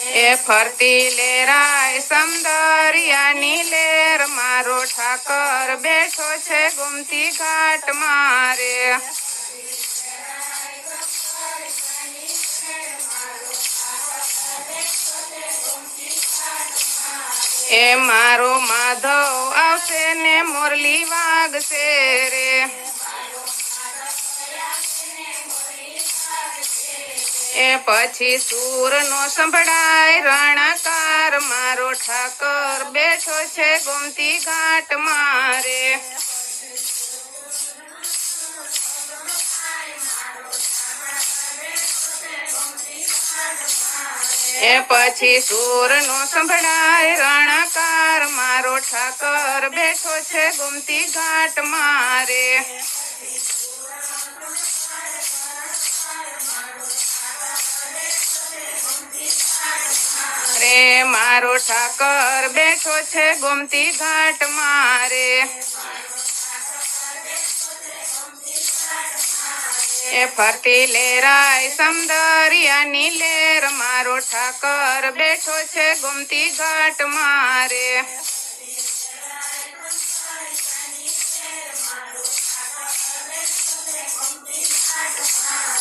એ ફરતી લેરાય સમદરિયાની લેર મારો ઠાકર બેઠો છે ગુમતી ઘાટ મારે. એ મારો માધવ આવશે ને મોરલી વાગશે રે. એ પછી સૂર નો સંભળાય રણકાર, મારો ઠાકર બેઠો છે ગોમતી ઘાટ મારે. એ પછી સૂર નો સંભળાય રણકાર, મારો ઠાકર બેઠો છે ગોમતી ઘાટ મારે. રે મારો ઠાકર બેઠો છે ગોમતી ઘાટ મારે. એ ફરતી લેરાય સમદરિયાની લેર મારો ઠાકર બેઠો છે ગોમતી ઘાટ મારે.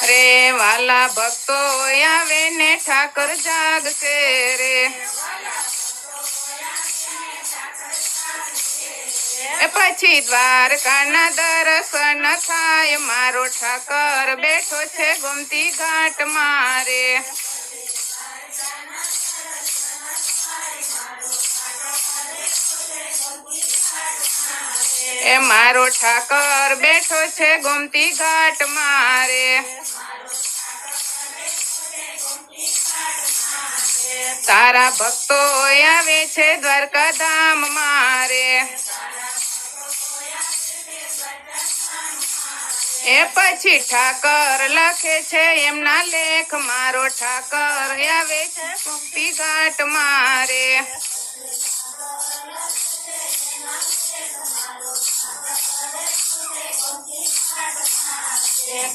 રે, વાલા ભક્તો આવે ને ઠાકર જાગશે રે. પછી દ્વારકાના દર્શન થાય, મારો ઠાકર બેઠો છે ગોમતી ઘાટ મારે એ મારો ઠાકર બેઠો છે ગોમતી ઘાટ મારે. તારા ભક્તો આવે છે દ્વારકા ધામ મારે. એ પછી ઠાકર લખે છે એમના લેખ, મારો ઠાકર આવે છે ગોમતી ઘાટ મારે.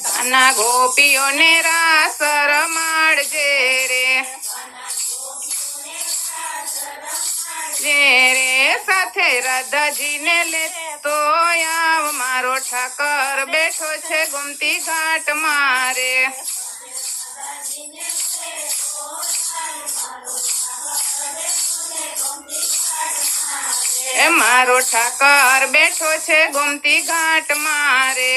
કાના ગોપીઓને રાસ રમાડજે રે રે સાથે રાધાજીને લેતો આવ. મારો ઠાકર બેઠો છે ગુમતી ઘાટ મારે એ મારો ઠાકર બેઠો છે ગોમતી ઘાટ મારે.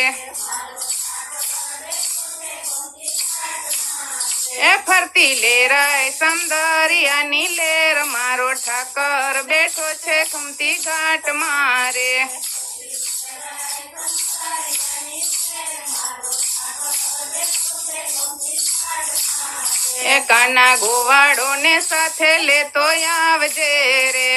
એ ફરતી લેરાય સમદરિયાની લેર મારો ઠાકર બેઠો છે ગુમતી ઘાટ મારે. એ કાના ગોવાળો ને સાથે લેતો આવજે રે.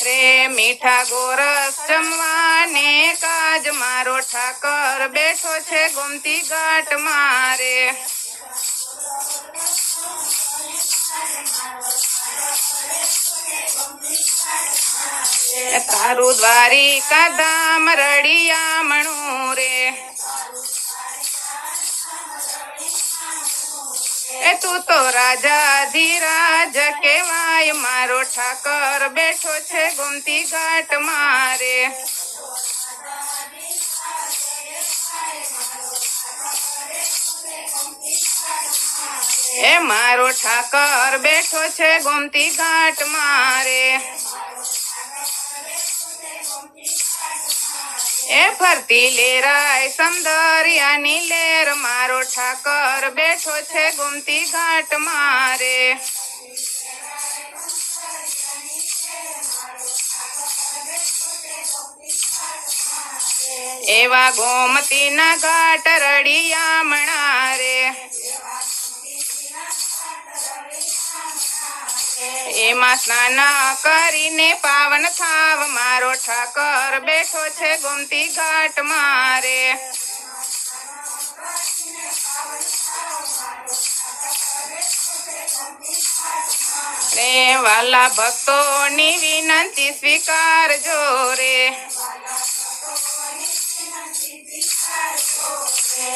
રે મીઠા ગોરસ જમવાને કાજ મારો ઠાકર બેઠો છે ગોમતી ઘાટ મારે. તારું દ્વારિકા ધામ રડિયા મણું રે. તું તો રાજા ધીરાજ કેવાય મારો ઠાકર બેઠો છે ગોમતી ઘાટ મારે. એ મારો ઠાકર બેઠો છે ગોમતી ઘાટ મારે. એ ફરતી લેરાય સમદરિયાની લેર મારો ઠાકર બેઠો છે ગુમતી ઘાટ મારે. એવા ગોમતીના ઘાટ રડિયામણા રે એમાં સ્નાન કરીને પાવન થાવ મારો ઠાકર બેઠો છે ગુમતી ઘાટ મારે. વાલા ભક્તોની વિનંતી સ્વીકારજો રે.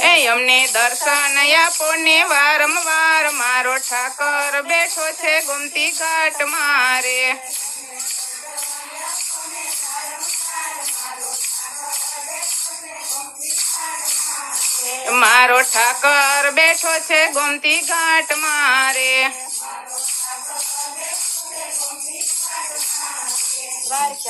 એ અમને દર્શન આપો ને વારંવાર મારો ઠાકર બેઠો છે ગુમતી ઘાટ મારે. મારો ઠાકર બેઠો છે ગોમતી ઘાટ મારે. Right.